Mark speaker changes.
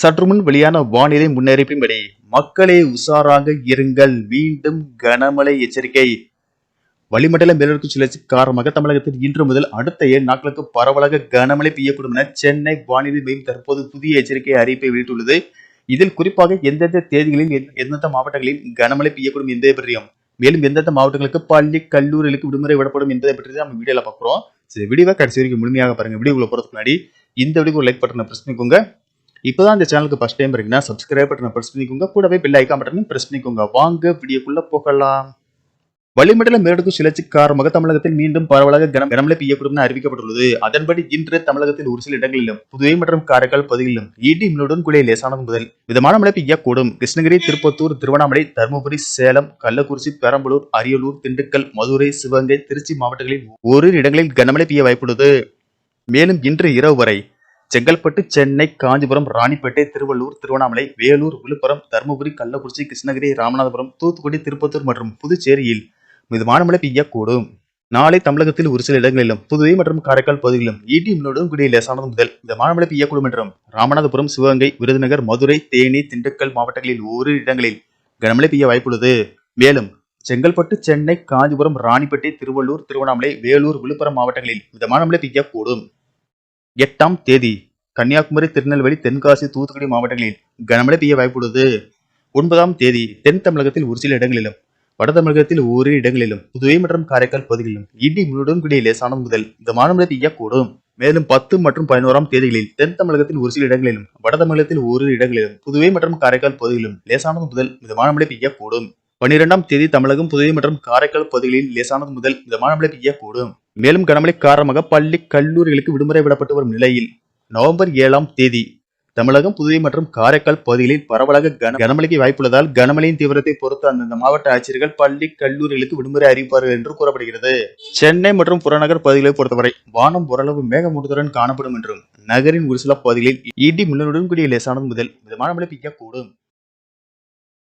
Speaker 1: சற்றுமுன் வெளியான வானிலை முன்னறிப்பும் மக்களே உஷாராக இருங்கள் மீண்டும் கனமழை எச்சரிக்கை வளிமண்டல மேலடுக்கு சுழற்சி காரணமாக தமிழகத்தில் இன்று முதல் அடுத்த ஏழு நாட்களுக்கு பரவலாக கனமழை பெய்யக்கூடும் என சென்னை வானிலை மையம் தற்போது புதிய எச்சரிக்கை அறிவிப்பை வெளியிட்டுள்ளது இதில் குறிப்பாக எந்தெந்த தேதிகளில் எந்தெந்த மாவட்டங்களில் கனமழை பெய்யக்கூடும் என்பதை பற்றியும் மேலும் எந்தெந்த மாவட்டங்களுக்கு பள்ளி கல்லூரிகளுக்கு விடுமுறை விடப்படும் என்பதை பற்றி நம்ம வீடியோவில் பார்க்குறோம் சரி வீடியோ கடைசி வரைக்கும் முழுமையாக பாருங்கள் வீடியோக்குள்ள போறதுக்கு முன்னாடி இந்த வீடியோ லைக் பட்டனை பிரச்சனைக்குங்க இப்போ தான் இந்த சேனலுக்கு ஃபஸ்ட் டைம் இருக்குன்னா சப்ஸ்கிரைப் பட்டனை ப்ரெஸ் பண்ணிக்கோங்க கூடவே பில் ஐக்கா பட்டனும் ப்ரெஸ் பண்ணிக்கோங்க வாங்க வீடியோக்குள்ள போகலாம் வளிமண்டல மேலடுக்கு சுழற்சி காரணமாக தமிழகத்தில் மீண்டும் பரவலாக கன கனமழை பெய்யக்கூடும் என அறிவிக்கப்பட்டுள்ளது அதன்படி இன்று தமிழகத்தில் ஒரு சில இடங்களிலும் புதுவை மற்றும் காரைக்கால் பகுதிகளிலும் இடி மின்னுடன் கூடிய லேசானது முதல் விதமான மழை பெய்யக்கூடும் கிருஷ்ணகிரி திருப்பத்தூர் திருவண்ணாமலை தருமபுரி சேலம் கள்ளக்குறிச்சி பெரம்பலூர் அரியலூர் திண்டுக்கல் மதுரை சிவகங்கை திருச்சி மாவட்டங்களில் ஓரிரு இடங்களில் கனமழை பெய்ய வாய்ப்புள்ளது மேலும் இன்று இரவு வரை செங்கல்பட்டு சென்னை காஞ்சிபுரம் ராணிப்பேட்டை திருவள்ளூர் திருவண்ணாமலை வேலூர் விழுப்புரம் தருமபுரி கள்ளக்குறிச்சி கிருஷ்ணகிரி ராமநாதபுரம் தூத்துக்குடி திருப்பத்தூர் மற்றும் புதுச்சேரியில் மிதமான மழை பெய்யக்கூடும் நாளை தமிழகத்தில் ஒரு சில இடங்களிலும் புதுவை மற்றும் காரைக்கால் பகுதிகளிலும் ஈட்டி மின்னோடும் கூடிய லேசானது முதல் மிதமான மழை பெய்யக்கூடும் என்றும் ராமநாதபுரம் சிவகங்கை விருதுநகர் மதுரை தேனி திண்டுக்கல் மாவட்டங்களில் ஓரிரு இடங்களில் கனமழை பெய்ய வாய்ப்புள்ளது மேலும் செங்கல்பட்டு சென்னை காஞ்சிபுரம் ராணிப்பேட்டை திருவள்ளூர் திருவண்ணாமலை வேலூர் விழுப்புரம் மாவட்டங்களில் மிதமான மழை பெய்யக்கூடும் எட்டாம் தேதி கன்னியாகுமரி திருநெல்வேலி தென்காசி தூத்துக்குடி மாவட்டங்களில் கனமழை பெய்ய வாய்ப்புள்ளது ஒன்பதாம் தேதி தென் தமிழகத்தில் ஒரு சில இடங்களிலும் வட தமிழகத்தில் ஓரிரு இடங்களிலும் புதுவை மற்றும் காரைக்கால் பகுதிகளிலும் இடி முழுவதும் கூடிய லேசான முதல் இந்த மாநில பெய்யக்கூடும் மேலும் பத்து மற்றும் பதினோராம் தேதிகளில் தென் தமிழகத்தில் ஒரு சில இடங்களிலும் வட தமிழகத்தில் ஓரிரு இடங்களிலும் புதுவை மற்றும் காரைக்கால் பகுதிகளிலும் லேசானது முதல் மிதமான மழை பெய்யக்கூடும் பனிரெண்டாம் தேதி தமிழகம் புதுவை மற்றும் காரைக்கால் பகுதிகளில் லேசானது முதல் மிதமான மழை பெய்யக்கூடும் மேலும் கனமழை காரணமாக பள்ளி கல்லூரிகளுக்கு விடுமுறை விடப்பட்டு வரும் நிலையில் நவம்பர் ஏழாம் தேதி தமிழகம் புதுவை மற்றும் காரைக்கால் பகுதிகளில் பரவலாக கன கனமழைக்கு வாய்ப்புள்ளதால் கனமழையின் தீவிரத்தை பொறுத்து அந்தந்த மாவட்ட ஆட்சியர்கள் பள்ளி கல்லூரிகளுக்கு விடுமுறை அறிவிப்பார்கள் என்று கூறப்படுகிறது சென்னை மற்றும் புறநகர் பகுதிகளை பொறுத்தவரை வானம் ஓரளவு மேகமூட்டத்துடன் காணப்படும் என்றும் நகரின் ஒரு சில பகுதிகளில் இடி மின்னலுடன் கூடிய லேசானது முதல் மிதமான மழை பெய்யக்கூடும்